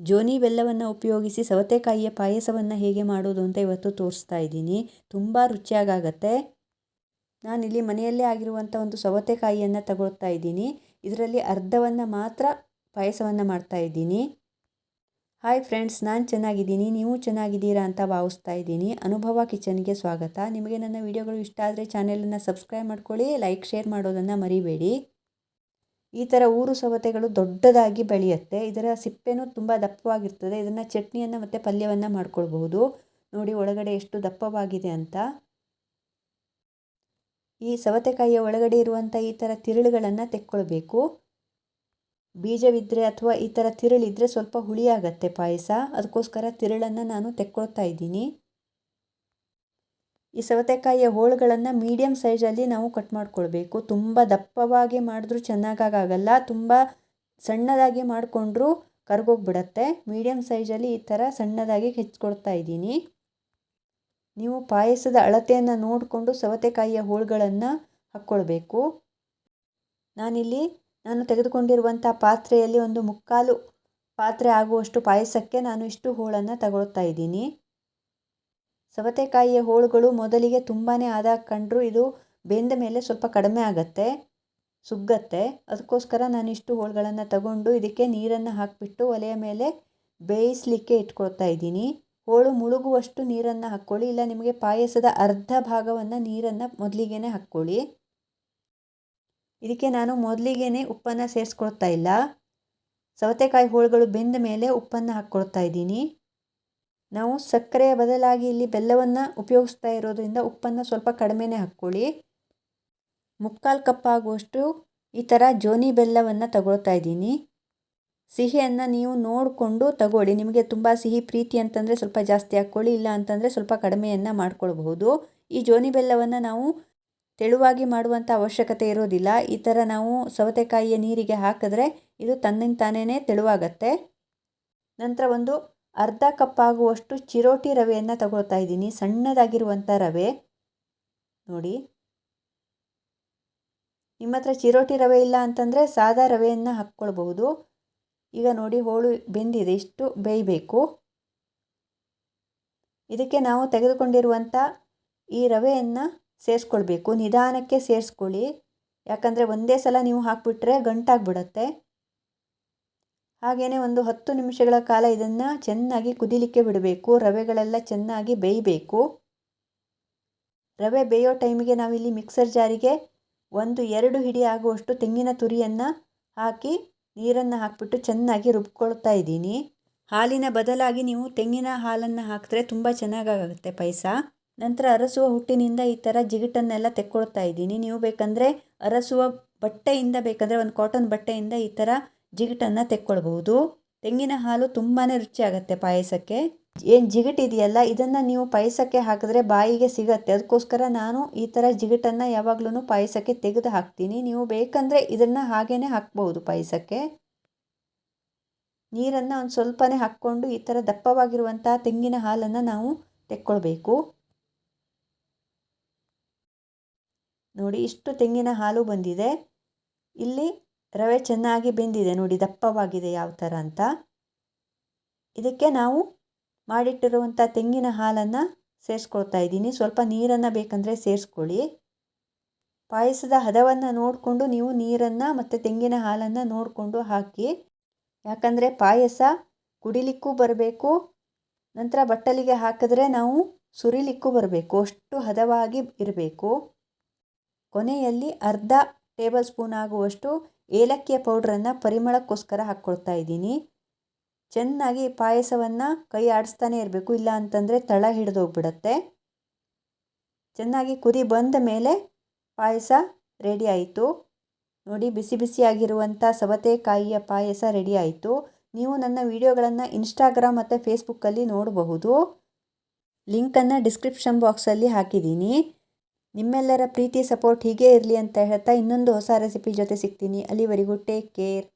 ಜೋನಿ ಬೆಲ್ಲವನ್ನು ಉಪಯೋಗಿಸಿ ಸವತೆಕಾಯಿಯ ಪಾಯಸವನ್ನು ಹೇಗೆ ಮಾಡೋದು ಅಂತ ಇವತ್ತು ತೋರಿಸ್ತಾ ಇದ್ದೀನಿ. ತುಂಬ ರುಚಿಯಾಗತ್ತೆ ನಾನಿಲ್ಲಿ ಮನೆಯಲ್ಲೇ ಆಗಿರುವಂಥ ಒಂದು ಸವತೆಕಾಯಿಯನ್ನು ತಗೊಳ್ತಾ ಇದ್ದೀನಿ. ಇದರಲ್ಲಿ ಅರ್ಧವನ್ನು ಮಾತ್ರ ಪಾಯಸವನ್ನು ಮಾಡ್ತಾ ಇದ್ದೀನಿ. ಹಾಯ್ ಫ್ರೆಂಡ್ಸ್, ನಾನು ಚೆನ್ನಾಗಿದ್ದೀನಿ. ನೀವು ಚೆನ್ನಾಗಿದ್ದೀರಾ ಅಂತ ಭಾವಿಸ್ತಾ ಇದ್ದೀನಿ. ಅನುಭವ ಕಿಚನ್ಗೆ ಸ್ವಾಗತ. ನಿಮಗೆ ನನ್ನ ವಿಡಿಯೋಗಳು ಇಷ್ಟ ಆದರೆ ಚಾನೆಲನ್ನು ಸಬ್ಸ್ಕ್ರೈಬ್ ಮಾಡ್ಕೊಳ್ಳಿ, ಲೈಕ್, ಶೇರ್ ಮಾಡೋದನ್ನು ಮರಿಬೇಡಿ. ಈ ಥರ ಊರು ಸವತೆಗಳು ದೊಡ್ಡದಾಗಿ ಬೆಳೆಯುತ್ತೆ. ಇದರ ಸಿಪ್ಪೆನೂ ತುಂಬ ದಪ್ಪವಾಗಿರ್ತದೆ. ಇದನ್ನು ಚಟ್ನಿಯನ್ನು ಮತ್ತು ಪಲ್ಯವನ್ನು ಮಾಡ್ಕೊಳ್ಬಹುದು. ನೋಡಿ ಒಳಗಡೆ ಎಷ್ಟು ದಪ್ಪವಾಗಿದೆ ಅಂತ. ಈ ಸವತೆಕಾಯಿಯ ಒಳಗಡೆ ಇರುವಂಥ ಈ ಥರ ತಿರುಳುಗಳನ್ನು ತೆಕ್ಕೊಳ್ಬೇಕು. ಬೀಜವಿದ್ದರೆ ಅಥವಾ ಈ ಥರ ತಿರುಳಿದ್ರೆ ಸ್ವಲ್ಪ ಹುಳಿಯಾಗತ್ತೆ ಪಾಯಸ. ಅದಕ್ಕೋಸ್ಕರ ತಿರುಳನ್ನು ನಾನು ತೆಕ್ಕೊಳ್ತಾ ಇದ್ದೀನಿ. ಈ ಸವತೆಕಾಯಿಯ ಹೋಳುಗಳನ್ನು ಮೀಡಿಯಮ್ ಸೈಜಲ್ಲಿ ನಾವು ಕಟ್ ಮಾಡ್ಕೊಳ್ಬೇಕು. ತುಂಬ ದಪ್ಪವಾಗಿ ಮಾಡಿದ್ರೂ ಚೆನ್ನಾಗಾಗಲ್ಲ, ತುಂಬ ಸಣ್ಣದಾಗಿ ಮಾಡಿಕೊಂಡ್ರೂ ಕರ್ಗೋಗ್ಬಿಡತ್ತೆ. ಮೀಡಿಯಮ್ ಸೈಜಲ್ಲಿ ಈ ಥರ ಸಣ್ಣದಾಗಿ ಹೆಚ್ಚಿಕೊಡ್ತಾ ಇದ್ದೀನಿ. ನೀವು ಪಾಯಸದ ಅಳತೆಯನ್ನು ನೋಡಿಕೊಂಡು ಸವತೆಕಾಯಿಯ ಹೋಳುಗಳನ್ನು ಹಾಕ್ಕೊಳ್ಬೇಕು. ನಾನಿಲ್ಲಿ, ನಾನು ತೆಗೆದುಕೊಂಡಿರುವಂಥ ಪಾತ್ರೆಯಲ್ಲಿ ಒಂದು ಮುಕ್ಕಾಲು ಪಾತ್ರೆ ಆಗುವಷ್ಟು ಪಾಯಸಕ್ಕೆ ನಾನು ಇಷ್ಟು ಹೋಳನ್ನು ತಗೊಳ್ತಾ ಇದ್ದೀನಿ. ಸವತೆಕಾಯಿಯ ಹೋಳುಗಳು ಮೊದಲಿಗೆ ತುಂಬಾ ಆದಾಗ ಕಂಡ್ರು ಇದು ಬೆಂದ ಮೇಲೆ ಸ್ವಲ್ಪ ಕಡಿಮೆ ಆಗತ್ತೆ, ಸುಗ್ಗತ್ತೆ. ಅದಕ್ಕೋಸ್ಕರ ನಾನು ಇಷ್ಟು ಹೋಳುಗಳನ್ನು ತಗೊಂಡು ಇದಕ್ಕೆ ನೀರನ್ನು ಹಾಕಿಬಿಟ್ಟು ಒಲೆಯ ಮೇಲೆ ಬೇಯಿಸಲಿಕ್ಕೆ ಇಟ್ಕೊಳ್ತಾ ಇದ್ದೀನಿ. ಹೋಳು ಮುಳುಗುವಷ್ಟು ನೀರನ್ನು ಹಾಕ್ಕೊಳ್ಳಿ, ಇಲ್ಲ ನಿಮಗೆ ಪಾಯಸದ ಅರ್ಧ ಭಾಗವನ್ನು ನೀರನ್ನು ಮೊದಲಿಗೆ ಹಾಕ್ಕೊಳ್ಳಿ. ಇದಕ್ಕೆ ನಾನು ಮೊದಲಿಗೆ ಉಪ್ಪನ್ನು ಸೇರಿಸ್ಕೊಳ್ತಾ ಇಲ್ಲ. ಸವತೆಕಾಯಿ ಹೋಳುಗಳು ಬೆಂದ ಮೇಲೆ ಉಪ್ಪನ್ನು ಹಾಕ್ಕೊಳ್ತಾ ಇದ್ದೀನಿ. ನಾವು ಸಕ್ಕರೆಯ ಬದಲಾಗಿ ಇಲ್ಲಿ ಬೆಲ್ಲವನ್ನು ಉಪಯೋಗಿಸ್ತಾ ಇರೋದ್ರಿಂದ ಉಪ್ಪನ್ನು ಸ್ವಲ್ಪ ಕಡಿಮೆನೇ ಹಾಕ್ಕೊಳ್ಳಿ. ಮುಕ್ಕಾಲು ಕಪ್ ಆಗುವಷ್ಟು ಈ ಥರ ಜೋನಿ ಬೆಲ್ಲವನ್ನು ತಗೊಳ್ತಾ ಇದ್ದೀನಿ. ಸಿಹಿಯನ್ನು ನೀವು ನೋಡಿಕೊಂಡು ತಗೊಳ್ಳಿ. ನಿಮಗೆ ತುಂಬ ಸಿಹಿ ಪ್ರೀತಿ ಅಂತಂದರೆ ಸ್ವಲ್ಪ ಜಾಸ್ತಿ ಹಾಕ್ಕೊಳ್ಳಿ, ಇಲ್ಲ ಅಂತಂದರೆ ಸ್ವಲ್ಪ ಕಡಿಮೆಯನ್ನು ಮಾಡ್ಕೊಳ್ಬಹುದು. ಈ ಜೋನಿ ಬೆಲ್ಲವನ್ನು ನಾವು ತೆಳುವಾಗಿ ಮಾಡುವಂಥ ಅವಶ್ಯಕತೆ ಇರೋದಿಲ್ಲ. ಈ ಥರ ನಾವು ಸವತೆಕಾಯಿಯ ನೀರಿಗೆ ಹಾಕಿದ್ರೆ ಇದು ತನ್ನಿಂದ ತಾನೇ ತೆಳುವಾಗತ್ತೆ. ನಂತರ ಒಂದು ಅರ್ಧ ಕಪ್ ಆಗುವಷ್ಟು ಚಿರೋಟಿ ರವೆಯನ್ನು ತಗೊಳ್ತಾ ಇದ್ದೀನಿ. ಸಣ್ಣದಾಗಿರುವಂಥ ರವೆ. ನೋಡಿ. ನಿಮ್ಮ ಹತ್ರ ಚಿರೋಟಿ ರವೆ ಇಲ್ಲ ಅಂತಂದರೆ ಸಾದಾ ರವೆಯನ್ನು ಹಾಕ್ಕೊಳ್ಬಹುದು. ಈಗ ನೋಡಿ ಹೋಳು ಬೆಂದಿದೆ. ಇಷ್ಟು ಬೇಯಬೇಕು. ಇದಕ್ಕೆ ನಾವು ತೆಗೆದುಕೊಂಡಿರುವಂಥ ಈ ರವೆಯನ್ನು ಸೇರಿಸ್ಕೊಳ್ಬೇಕು. ನಿಧಾನಕ್ಕೆ ಸೇರಿಸ್ಕೊಳ್ಳಿ. ಯಾಕಂದರೆ ಒಂದೇ ಸಲ ನೀವು ಹಾಕಿಬಿಟ್ರೆ ಗಂಟಾಗ್ಬಿಡತ್ತೆ. ಹಾಗೆಯೇ ಒಂದು ಹತ್ತು ನಿಮಿಷಗಳ ಕಾಲ ಇದನ್ನು ಚೆನ್ನಾಗಿ ಕುದಿಲಿಕ್ಕೆ ಬಿಡಬೇಕು, ರವೆಗಳೆಲ್ಲ ಚೆನ್ನಾಗಿ ಬೇಯಬೇಕು. ರವೆ ಬೇಯೋ ಟೈಮಿಗೆ ನಾವಿಲ್ಲಿ ಮಿಕ್ಸರ್ ಜಾರಿಗೆ ಒಂದು ಎರಡು ಹಿಡಿ ಆಗುವಷ್ಟು ತೆಂಗಿನ ತುರಿಯನ್ನು ಹಾಕಿ ನೀರನ್ನು ಹಾಕಿಬಿಟ್ಟು ಚೆನ್ನಾಗಿ ರುಬ್ಕೊಳ್ತಾ ಇದ್ದೀನಿ. ಹಾಲಿನ ಬದಲಾಗಿ ನೀವು ತೆಂಗಿನ ಹಾಲನ್ನು ಹಾಕಿದ್ರೆ ತುಂಬ ಚೆನ್ನಾಗಾಗುತ್ತೆ ಪಾಯಸ. ನಂತರ ಅರಸುವ ಹುಟ್ಟಿನಿಂದ ಈ ಥರ ಜಿಗಿಟನ್ನೆಲ್ಲ ತೆಕ್ಕೊಳ್ತಾ ಇದ್ದೀನಿ. ನೀವು ಬೇಕಂದರೆ ಅರಸುವ ಬಟ್ಟೆಯಿಂದ ಬೇಕಂದರೆ, ಒಂದು ಕಾಟನ್ ಬಟ್ಟೆಯಿಂದ ಈ ಥರ ಜಿಗಿಟನ್ನು ತೆಕ್ಕೊಳ್ಬಹುದು. ತೆಂಗಿನ ಹಾಲು ತುಂಬಾ ರುಚಿಯಾಗತ್ತೆ ಪಾಯಸಕ್ಕೆ. ಏನು ಜಿಗಟಿದೆಯಲ್ಲ ಇದನ್ನು ನೀವು ಪಾಯಸಕ್ಕೆ ಹಾಕಿದ್ರೆ ಬಾಯಿಗೆ ಸಿಗತ್ತೆ. ಅದಕ್ಕೋಸ್ಕರ ನಾನು ಈ ಥರ ಜಿಗಟನ್ನು ಯಾವಾಗಲೂ ಪಾಯಸಕ್ಕೆ ತೆಗೆದು ಹಾಕ್ತೀನಿ. ನೀವು ಬೇಕಂದರೆ ಇದನ್ನು ಹಾಗೇ ಹಾಕ್ಬೋದು ಪಾಯಸಕ್ಕೆ. ನೀರನ್ನು ಒಂದು ಸ್ವಲ್ಪನೇ ಹಾಕ್ಕೊಂಡು ಈ ಥರ ದಪ್ಪವಾಗಿರುವಂಥ ತೆಂಗಿನ ಹಾಲನ್ನು ನಾವು ತೆಕ್ಕೊಳ್ಬೇಕು. ನೋಡಿ, ಇಷ್ಟು ತೆಂಗಿನ ಹಾಲು ಬಂದಿದೆ. ಇಲ್ಲಿ ರವೆ ಚೆನ್ನಾಗಿ ಬೆಂದಿದೆ ನೋಡಿ, ದಪ್ಪವಾಗಿದೆ ಯಾವ ಥರ ಅಂತ. ಇದಕ್ಕೆ ನಾವು ಮಾಡಿಟ್ಟಿರುವಂಥ ತೆಂಗಿನ ಹಾಲನ್ನು ಸೇರಿಸ್ಕೊಳ್ತಾ ಇದ್ದೀನಿ. ಸ್ವಲ್ಪ ನೀರನ್ನು ಬೇಕಂದರೆ ಸೇರಿಸ್ಕೊಳ್ಳಿ. ಪಾಯಸದ ಹದವನ್ನು ನೋಡಿಕೊಂಡು ನೀವು ನೀರನ್ನು ಮತ್ತು ತೆಂಗಿನ ಹಾಲನ್ನು ನೋಡಿಕೊಂಡು ಹಾಕಿ. ಯಾಕಂದರೆ ಪಾಯಸ ಕುಡಿಲಿಕ್ಕೂ ಬರಬೇಕು, ನಂತರ ಬಟ್ಟಲಿಗೆ ಹಾಕಿದ್ರೆ ನಾವು ಸುರಿಲಿಕ್ಕೂ ಬರಬೇಕು, ಅಷ್ಟು ಹದವಾಗಿ ಇರಬೇಕು. ಕೊನೆಯಲ್ಲಿ ಅರ್ಧ ಟೇಬಲ್ ಸ್ಪೂನ್ ಆಗುವಷ್ಟು ಏಲಕ್ಕಿಯ ಪೌಡ್ರನ್ನು ಪರಿಮಳಕ್ಕೋಸ್ಕರ ಹಾಕ್ಕೊಳ್ತಾ ಇದ್ದೀನಿ. ಚೆನ್ನಾಗಿ ಪಾಯಸವನ್ನು ಕೈ ಆಡಿಸ್ತಾನೆ ಇರಬೇಕು, ಇಲ್ಲ ಅಂತಂದರೆ ತಳ ಹಿಡಿದೋಗ್ಬಿಡತ್ತೆ ಚೆನ್ನಾಗಿ ಕುದಿ ಬಂದ ಮೇಲೆ ಪಾಯಸ ರೆಡಿ ಆಯಿತು. ನೋಡಿ, ಬಿಸಿ ಬಿಸಿಯಾಗಿರುವಂಥ ಸವತೆಕಾಯಿಯ ಪಾಯಸ ರೆಡಿ ಆಯಿತು. ನೀವು ನನ್ನ ವಿಡಿಯೋಗಳನ್ನು ಇನ್ಸ್ಟಾಗ್ರಾಮ್ ಮತ್ತು ಫೇಸ್ಬುಕ್ಕಲ್ಲಿ ನೋಡಬಹುದು. ಲಿಂಕನ್ನು ಡಿಸ್ಕ್ರಿಪ್ಷನ್ ಬಾಕ್ಸಲ್ಲಿ ಹಾಕಿದ್ದೀನಿ. ನಿಮ್ಮೆಲ್ಲರ ಪ್ರೀತಿ, ಸಪೋರ್ಟ್ ಹೀಗೆ ಇರಲಿ ಅಂತ ಹೇಳ್ತಾ ಇನ್ನೊಂದು ಹೊಸ ರೆಸಿಪಿ ಜೊತೆ ಸಿಗ್ತೀನಿ. ಅಲ್ಲಿವರೆಗೂ ಟೇಕ್ ಕೇರ್